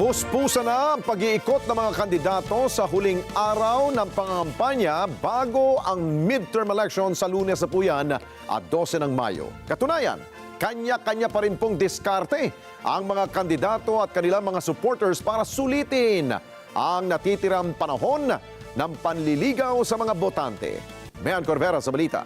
Puspusa na ang pag-iikot ng mga kandidato sa huling araw ng pangampanya bago ang midterm election sa lunes sa Puyan at 12 ng Mayo. Katunayan, kanya-kanya pa rin pong diskarte ang mga kandidato at kanilang mga supporters para sulitin ang natitirang panahon ng panliligaw sa mga botante. Mayan Corvera sa balita.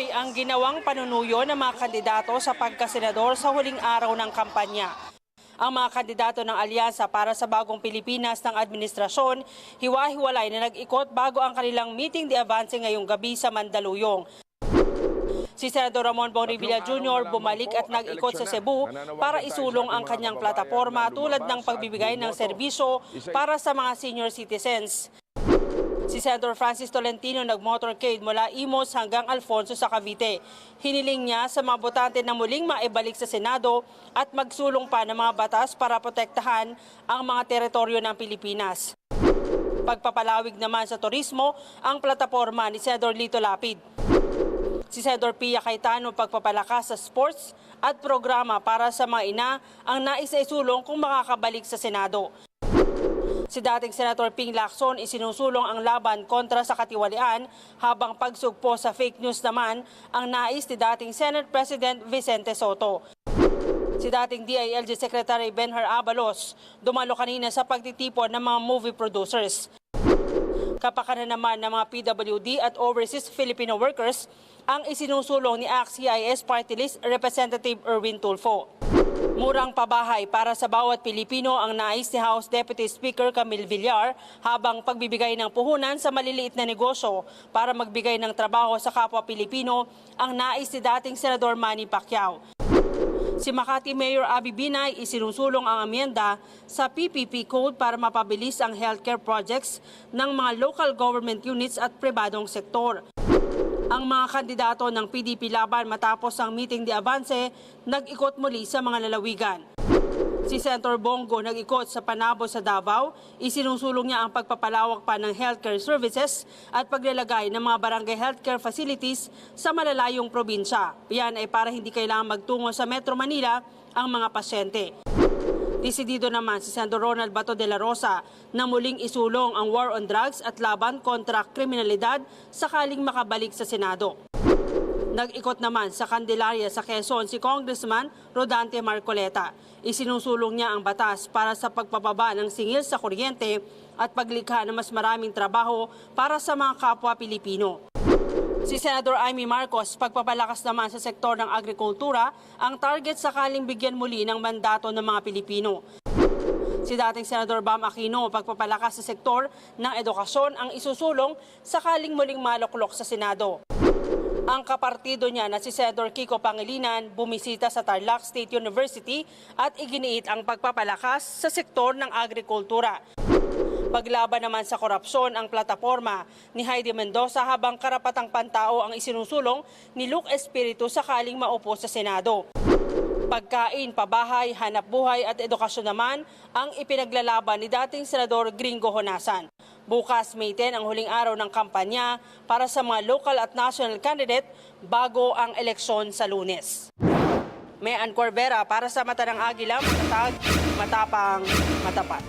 Tuloy ang ginawang panunuyo ng mga kandidato sa pagkasenador sa huling araw ng kampanya. Ang mga kandidato ng alyansa para sa bagong Pilipinas ng administrasyon, hiwa-hiwalay na nag-ikot bago ang kanilang meeting de avance ngayong gabi sa Mandaluyong. Si Senador Ramon Bonilla Jr. bumalik at nag-ikot sa Cebu para isulong ang kanyang plataforma tulad ng pagbibigay ng serbisyo para sa mga senior citizens. Si Senator Francis Tolentino nag-motorcade mula Imos hanggang Alfonso sa Cavite. Hiniling niya sa mga botante na muling maibalik sa Senado at magsulong pa ng mga batas para protektahan ang mga teritoryo ng Pilipinas. Pagpapalawig naman sa turismo ang plataforma ni Senador Lito Lapid. Si Senador Pia Cayetano pagpapalakas sa sports at programa para sa mga ina ang nais na isulong kung makakabalik sa Senado. Si dating Senator Ping Lacson isinusulong ang laban kontra sa katiwalian habang pagsugpo sa fake news naman ang nais ni dating Senate President Vicente Soto. Si dating DILG Secretary Benhar Abalos dumalo kanina sa pagtitipon ng mga movie producers. Kapakanan naman ng mga PWD at overseas Filipino workers ang isinusulong ni ACT-CIS Party List Representative Erwin Tulfo. Murang pabahay para sa bawat Pilipino ang nais ni House Deputy Speaker Camille Villar habang pagbibigay ng puhunan sa maliliit na negosyo para magbigay ng trabaho sa kapwa Pilipino ang nais ni dating Senador Manny Pacquiao. Si Makati Mayor Abby Binay isinusulong ang amyenda sa PPP Code para mapabilis ang healthcare projects ng mga local government units at pribadong sektor. Ang mga kandidato ng PDP laban matapos ang meeting de avance nag-ikot muli sa mga lalawigan. Si Senator Bongo nag-ikot sa Panabo sa Davao, isinusulong niya ang pagpapalawak pa ng healthcare services at paglalagay ng mga barangay healthcare facilities sa malalayong probinsya. Yan ay para hindi kailangan magtungo sa Metro Manila ang mga pasyente. Desidido naman si Senador Ronald Bato de la Rosa na muling isulong ang war on drugs at laban kontra kriminalidad sakaling makabalik sa Senado. Nag-ikot naman sa Candelaria sa Quezon si Congressman Rodante Marcoleta. Isinusulong niya ang batas para sa pagpababa ng singil sa kuryente at paglikha ng mas maraming trabaho para sa mga kapwa Pilipino. Si Senador Amy Marcos, pagpapalakas naman sa sektor ng agrikultura, ang target sakaling bigyan muli ng mandato ng mga Pilipino. Si dating Senador Bam Aquino, pagpapalakas sa sektor ng edukasyon ang isusulong sakaling muling maluklok sa Senado. Ang kapartido niya na si Senador Kiko Pangilinan bumisita sa Tarlac State University at iginiit ang pagpapalakas sa sektor ng agrikultura. Paglaban naman sa korupsyon ang plataforma ni Heidi Mendoza habang karapatang pantao ang isinusulong ni Luke Espiritu sakaling maupo sa Senado. Pagkain, pabahay, hanap buhay at edukasyon naman ang ipinaglalaban ni dating Senador Gringo Honasan. Bukas May 10 ang huling araw ng kampanya para sa mga local at national candidate bago ang eleksyon sa lunes. May Ann Corbera para sa Mata ng Agila, matatag, matapang, matapat.